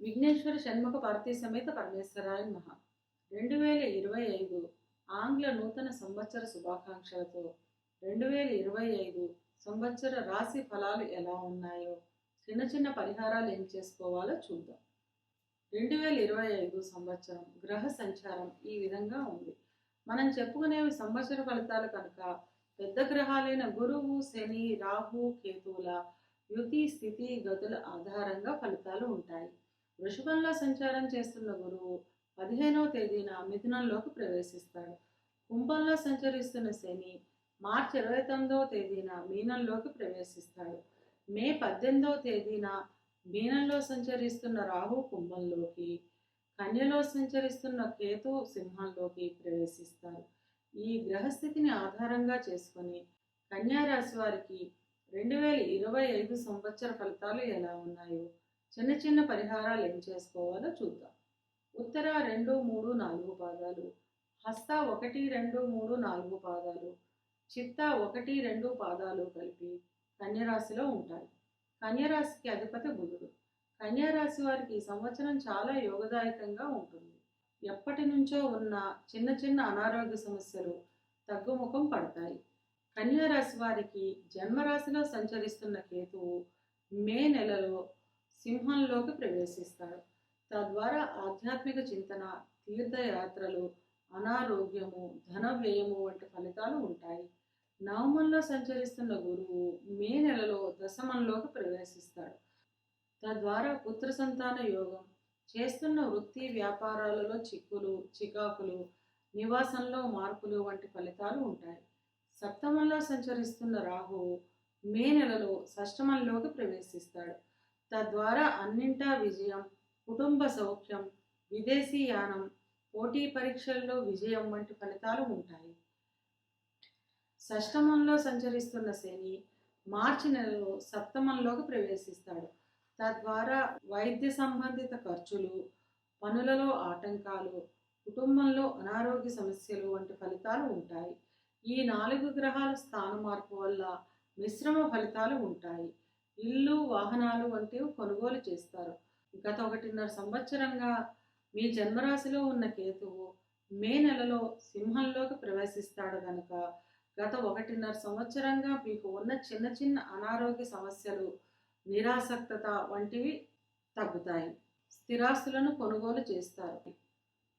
విఘ్నేశ్వర షణ్ముఖ భారతీ సమేత పరమేశ్వరాయ మహా రెండు వేల ఇరవై ఐదు ఆంగ్ల నూతన సంవత్సర శుభాకాంక్షలతో రెండు వేల ఇరవై ఐదు సంవత్సర రాశి ఫలాలు ఎలా ఉన్నాయో చిన్న చిన్న పరిహారాలు ఏం చేసుకోవాలో చూద్దాం. రెండు వేల ఇరవై ఐదు సంవత్సరం గ్రహ సంచారం ఈ విధంగా ఉంది. మనం చెప్పుకునేవి సంవత్సర ఫలితాలు కనుక పెద్ద గ్రహాలైన గురువు శని రాహు కేతువుల యుతి స్థితి గతుల ఆధారంగా ఫలితాలు ఉంటాయి. వృషభంలో సంచారం చేస్తున్న గురువు పదిహేనవ తేదీన మిథునంలోకి ప్రవేశిస్తాడు. కుంభంలో సంచరిస్తున్న శని మార్చి ఇరవై తొమ్మిదవ తేదీన మీనంలోకి ప్రవేశిస్తాడు. మే పద్దెనిమిదవ తేదీన మీనంలో సంచరిస్తున్న రాహు కుంభంలోకి కన్యలో సంచరిస్తున్న కేతు సింహంలోకి ప్రవేశిస్తారు. ఈ గ్రహస్థితిని ఆధారంగా చేసుకొని కన్యారాశి వారికి రెండు వేల ఇరవై ఐదు సంవత్సర ఫలితాలు ఎలా ఉన్నాయో చిన్న చిన్న పరిహారాలు ఏం చేసుకోవాలో చూద్దాం. ఉత్తర రెండు మూడు నాలుగు పాదాలు హస్త ఒకటి రెండు మూడు నాలుగు పాదాలు చిత్త ఒకటి రెండు పాదాలు కలిపి కన్యరాశిలో ఉంటాయి. కన్యరాశికి అధిపతి బుధుడు. కన్యారాశి వారికి ఈ సంవత్సరం చాలా యోగదాయకంగా ఉంటుంది. ఎప్పటి నుంచో ఉన్న చిన్న చిన్న అనారోగ్య సమస్యలు తగ్గుముఖం పడతాయి. కన్యారాశి వారికి జన్మరాశిలో సంచరిస్తున్న కేతువు మే నెలలో సింహంలోకి ప్రవేశిస్తాడు తద్వారా ఆధ్యాత్మిక చింతన తీర్థయాత్రలు అనారోగ్యము ధన వ్యయము వంటి ఫలితాలు ఉంటాయి. నవమంలో సంచరిస్తున్న గురువు మే నెలలో దశమంలోకి ప్రవేశిస్తాడు. తద్వారా పుత్ర సంతాన యోగం చేస్తున్న వృత్తి వ్యాపారాలలో చిక్కులు చికాకులు నివాసంలో మార్పులు వంటి ఫలితాలు ఉంటాయి. సప్తమంలో సంచరిస్తున్న రాహువు మే నెలలో షష్టమంలోకి ప్రవేశిస్తాడు. తద్వారా అన్నింటా విజయం కుటుంబ సౌఖ్యం విదేశీ యానం పోటీ పరీక్షల్లో విజయం వంటి ఫలితాలు ఉంటాయి. షష్టమంలో సంచరిస్తున్న శని మార్చి నెలలో సప్తమంలోకి ప్రవేశిస్తాడు. తద్వారా వైద్య సంబంధిత ఖర్చులు పనులలో ఆటంకాలు కుటుంబంలో అనారోగ్య సమస్యలు వంటి ఫలితాలు ఉంటాయి. ఈ నాలుగు గ్రహాల స్థాన మార్పు వల్ల మిశ్రమ ఫలితాలు ఉంటాయి. ఇల్లు వాహనాలు వంటివి కొనుగోలు చేస్తారు. గత ఒకటిన్నర సంవత్సరంగా మీ జన్మరాశిలో ఉన్న కేతువు మే నెలలో సింహంలోకి ప్రవేశిస్తాడు కనుక గత ఒకటిన్నర సంవత్సరంగా మీకు ఉన్న చిన్న చిన్న అనారోగ్య సమస్యలు నిరాసక్తత వంటివి తగ్గుతాయి. స్థిరాస్తులను కొనుగోలు చేస్తారు.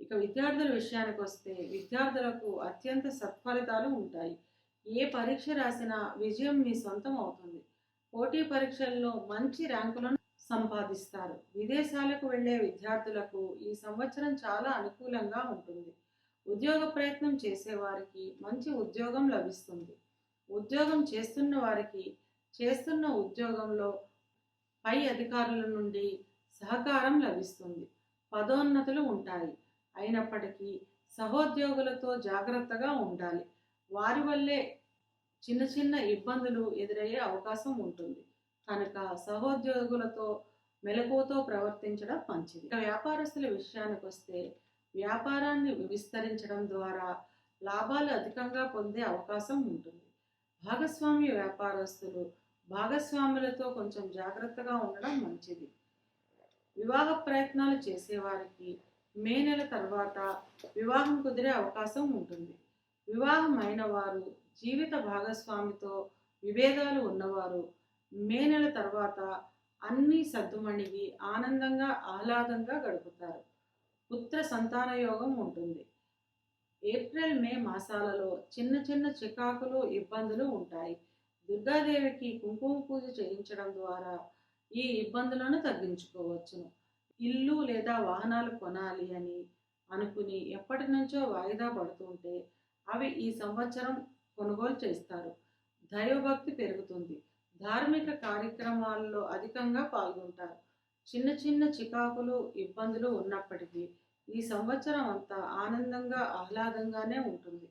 ఇక విద్యార్థుల విషయానికి వస్తే విద్యార్థులకు అత్యంత సత్ఫలితాలు ఉంటాయి. ఏ పరీక్ష రాసినా విజయం మీ సొంతం అవుతుంది. పోటీ పరీక్షల్లో మంచి ర్యాంకులను సంపాదిస్తారు. విదేశాలకు వెళ్ళే విద్యార్థులకు ఈ సంవత్సరం చాలా అనుకూలంగా ఉంటుంది. ఉద్యోగ ప్రయత్నం చేసేవారికి మంచి ఉద్యోగం లభిస్తుంది. ఉద్యోగం చేస్తున్న వారికి చేస్తున్న ఉద్యోగంలో పై అధికారుల నుండి సహకారం లభిస్తుంది. పదోన్నతులు ఉంటాయి. అయినప్పటికీ సహోద్యోగులతో జాగ్రత్తగా ఉండాలి. వారి వల్లే చిన్న చిన్న ఇబ్బందులు ఎదురయ్యే అవకాశం ఉంటుంది. కనుక సహోద్యోగులతో మెలకువతో ప్రవర్తించడం మంచిది. ఇక వ్యాపారస్తుల విషయానికి వస్తే వ్యాపారాన్ని విస్తరించడం ద్వారా లాభాలు అధికంగా పొందే అవకాశం ఉంటుంది. భాగస్వామ్య వ్యాపారస్తులు భాగస్వాములతో కొంచెం జాగ్రత్తగా ఉండడం మంచిది. వివాహ ప్రయత్నాలు చేసేవారికి మే నెల తర్వాత వివాహం కుదిరే అవకాశం ఉంటుంది. వివాహం అయిన వారు జీవిత భాగస్వామితో విభేదాలు ఉన్నవారు మే నెల తర్వాత అన్ని సర్దుమణిగి ఆనందంగా ఆహ్లాదంగా గడుపుతారు. పుత్ర సంతాన యోగం ఉంటుంది. ఏప్రిల్ మే మాసాలలో చిన్న చిన్న చికాకులు ఇబ్బందులు ఉంటాయి. దుర్గాదేవికి కుంకుమ పూజ చేయించడం ద్వారా ఈ ఇబ్బందులను తగ్గించుకోవచ్చును. ఇల్లు లేదా వాహనాలు కొనాలి అని అనుకుని ఎప్పటి నుంచో వాయిదా పడుతుంటే అవి ఈ సంవత్సరం కొనుగోలు చేస్తారు. దైవభక్తి పెరుగుతుంది. ధార్మిక కార్యక్రమాల్లో అధికంగా పాల్గొంటారు. చిన్న చిన్న చికాకులు ఇబ్బందులు ఉన్నప్పటికీ ఈ సంవత్సరం అంతా ఆనందంగా ఆహ్లాదంగానే ఉంటుంది.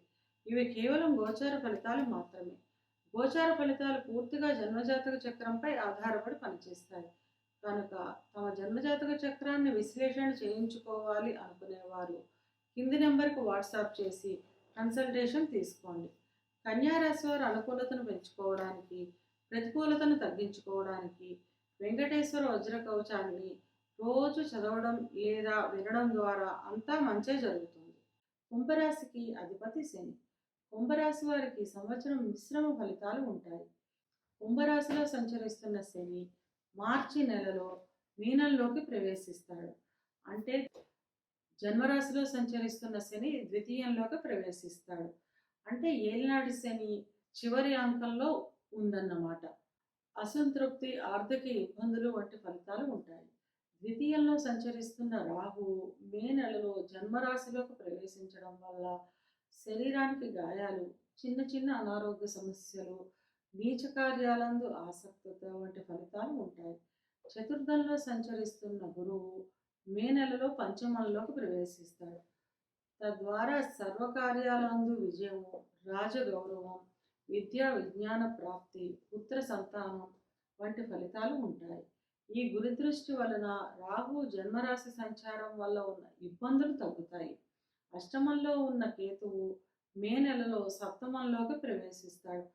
ఇవి కేవలం గోచార ఫలితాలు మాత్రమే. గోచార ఫలితాలు పూర్తిగా జన్మజాతక చక్రంపై ఆధారపడి పనిచేస్తాయి. కనుక తమ జన్మజాతక చక్రాన్ని విశ్లేషణ చేయించుకోవాలి అనుకునేవారు. కింది నెంబర్కి వాట్సాప్ చేసి కన్సల్టేషన్ తీసుకోండి. కన్యారాశి వారి అనుకూలతను పెంచుకోవడానికి ప్రతికూలతను తగ్గించుకోవడానికి వెంకటేశ్వర వజ్ర కవచాన్ని రోజు చదవడం లేదా వినడం ద్వారా అంతా మంచే జరుగుతుంది. కుంభరాశికి అధిపతి శని. కుంభరాశి వారికి సంవత్సరం మిశ్రమ ఫలితాలు ఉంటాయి. కుంభరాశిలో సంచరిస్తున్న శని మార్చి నెలలో మీనంలోకి ప్రవేశిస్తాడు. అంటే జన్మరాశిలో సంచరిస్తున్న శని ద్వితీయంలోకి ప్రవేశిస్తాడు. అంటే ఏలినాటి శని చివరి అంకంలో ఉందన్నమాట. అసంతృప్తి ఆర్థిక ఇబ్బందులు వంటి ఫలితాలు ఉంటాయి. ద్వితీయంలో సంచరిస్తున్న రాహు మే నెలలో జన్మరాశిలోకి ప్రవేశించడం వల్ల శరీరానికి గాయాలు చిన్న చిన్న అనారోగ్య సమస్యలు నీచ కార్యాలందు ఆసక్తత వంటి ఫలితాలు ఉంటాయి. చతుర్థంలో సంచరిస్తున్న గురువు మే నెలలో పంచమంలోకి ప్రవేశిస్తాడు. తద్వారా సర్వకార్యాలందు విజయము రాజగౌరవం విద్యా విజ్ఞాన ప్రాప్తి పుత్ర సంతానం వంటి ఫలితాలు ఉంటాయి. ఈ గురుదృష్టి వలన రాహు జన్మరాశి సంచారం వల్ల ఉన్న ఇబ్బందులు తగ్గుతాయి. అష్టమంలో ఉన్న కేతువు మే నెలలో సప్తమంలోకి ప్రవేశిస్తాడు.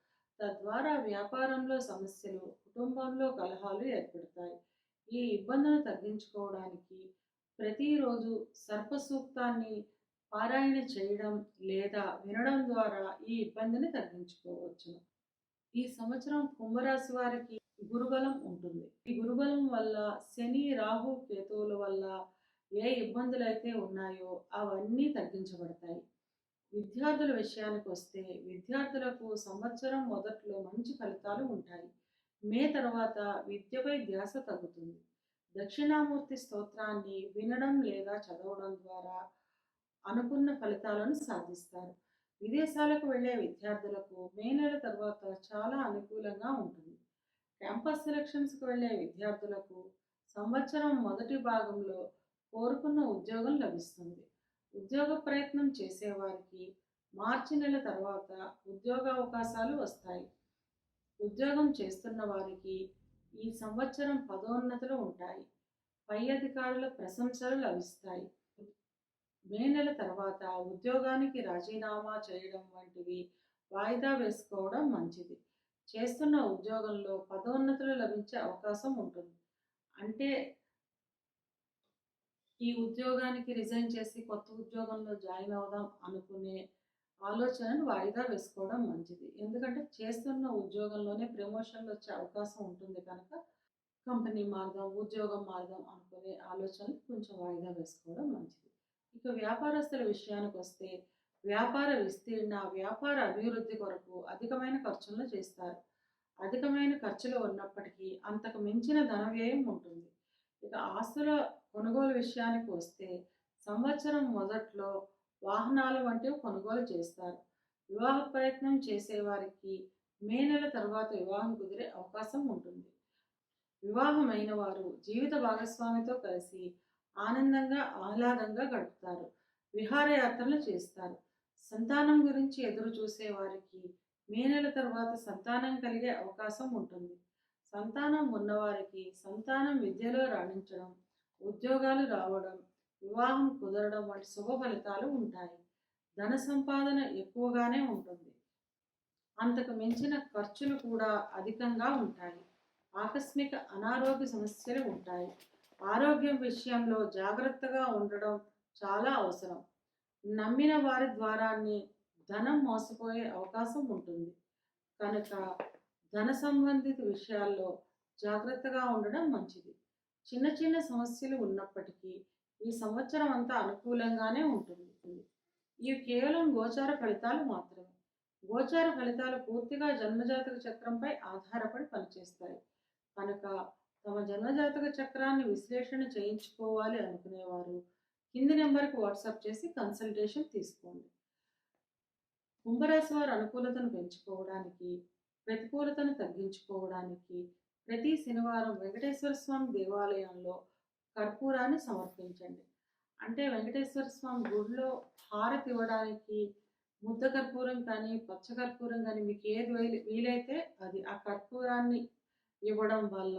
తద్వారా వ్యాపారంలో సమస్యలు కుటుంబంలో కలహాలు ఏర్పడతాయి. ఈ ఇబ్బందులను తగ్గించుకోవడానికి ప్రతిరోజు సర్పసూక్తాన్ని పారాయణ చేయడం లేదా వినడం ద్వారా ఈ ఇబ్బందిని తగ్గించుకోవచ్చు. ఈ సంవత్సరం కుంభరాశి వారికి గురుబలం ఉంటుంది. ఈ గురుబలం వల్ల శని రాహు కేతువుల వల్ల ఏ ఇబ్బందులు అయితే ఉన్నాయో అవన్నీ తగ్గించబడతాయి. విద్యార్థుల విషయానికి వస్తే విద్యార్థులకు సంవత్సరం మొదట్లో మంచి ఫలితాలు ఉంటాయి. మే తర్వాత విద్యపై ధ్యాస తగ్గుతుంది. దక్షిణామూర్తి స్తోత్రాన్ని వినడం లేదా చదవడం ద్వారా అనుకున్న ఫలితాలను సాధిస్తారు. విదేశాలకు వెళ్ళే విద్యార్థులకు మే నెల తర్వాత చాలా అనుకూలంగా ఉంటుంది. క్యాంపస్ సెలక్షన్స్కి వెళ్ళే విద్యార్థులకు సంవత్సరం మొదటి భాగంలో కోరుకున్న ఉద్యోగం లభిస్తుంది. ఉద్యోగ ప్రయత్నం చేసేవారికి మార్చి నెల తర్వాత ఉద్యోగ అవకాశాలు వస్తాయి. ఉద్యోగం చేస్తున్న వారికి ఈ సంవత్సరం పదోన్నతులు ఉంటాయి. పై అధికారుల ప్రశంసలు లభిస్తాయి. మే నెల తర్వాత ఉద్యోగానికి రాజీనామా చేయడం వంటివి వాయిదా వేసుకోవడం మంచిది. చేస్తున్న ఉద్యోగంలో పదోన్నతులు లభించే అవకాశం ఉంటుంది. అంటే ఈ ఉద్యోగానికి రిజైన్ చేసి కొత్త ఉద్యోగంలో జాయిన్ అవుదాం అనుకునే ఆలోచనను వాయిదా వేసుకోవడం మంచిది. ఎందుకంటే చేస్తున్న ఉద్యోగంలోనే ప్రమోషన్లు వచ్చే అవకాశం ఉంటుంది కనుక కంపెనీ మార్గం ఉద్యోగం మార్గం అనుకునే ఆలోచనలు కొంచెం వాయిదా వేసుకోవడం మంచిది. ఇక వ్యాపారస్తుల విషయానికి వస్తే వ్యాపార విస్తీర్ణ వ్యాపార అభివృద్ధి కొరకు అధికమైన ఖర్చులను చేస్తారు. అధికమైన ఖర్చులు ఉన్నప్పటికీ అంతకు మించిన ధన వ్యయం ఉంటుంది. ఇక ఆస్తుల కొనుగోలు విషయానికి వస్తే సంవత్సరం మొదట్లో వాహనాలు వంటివి కొనుగోలు చేస్తారు. వివాహ ప్రయత్నం చేసేవారికి మే నెల తర్వాత వివాహం కుదిరే అవకాశం ఉంటుంది. వివాహమైన వారు జీవిత భాగస్వామితో కలిసి ఆనందంగా ఆహ్లాదంగా గడుపుతారు. విహారయాత్రలు చేస్తారు. సంతానం గురించి ఎదురు చూసే వారికి మే నెల తర్వాత సంతానం కలిగే అవకాశం ఉంటుంది. సంతానం ఉన్నవారికి సంతానం విద్యలో రాణించడం ఉద్యోగాలు రావడం వివాహం కుదరడం వంటి శుభ ఫలితాలు ఉంటాయి. ధన సంపాదన ఎక్కువగానే ఉంటుంది. అంతకు మించిన ఖర్చులు కూడా అధికంగా ఉంటాయి. ఆకస్మిక అనారోగ్య సమస్యలు ఉంటాయి. ఆరోగ్యం విషయంలో జాగ్రత్తగా ఉండడం చాలా అవసరం. నమ్మిన వారి ద్వారానే ధనం మోసపోయే అవకాశం ఉంటుంది. కనుక ధన సంబంధిత విషయాల్లో జాగ్రత్తగా ఉండడం మంచిది. చిన్న చిన్న సమస్యలు ఉన్నప్పటికీ ఈ సంవత్సరం అంతా అనుకూలంగానే ఉంటుంది. ఇవి కేవలం గోచార ఫలితాలు మాత్రమే. గోచార ఫలితాలు పూర్తిగా జన్మజాతక చక్రంపై ఆధారపడి పనిచేస్తాయి. కనుక తమ జన్మజాతక చక్రాన్ని విశ్లేషణ చేయించుకోవాలి అనుకునేవారు. కింది నెంబర్కి వాట్సాప్ చేసి కన్సల్టేషన్ తీసుకోండి. కుంభరాశి వారు అనుకూలతను పెంచుకోవడానికి ప్రతికూలతను తగ్గించుకోవడానికి ప్రతి శనివారం వెంకటేశ్వర స్వామి దేవాలయంలో కర్పూరాన్ని సమర్పించండి. అంటే వెంకటేశ్వర స్వామి గుడిలో హారతి ఇవ్వడానికి ముద్ద కర్పూరం కానీ పచ్చ కర్పూరం కానీ మీకు ఏది వీలైతే అది ఆ కర్పూరాన్ని ఇవ్వడం వల్ల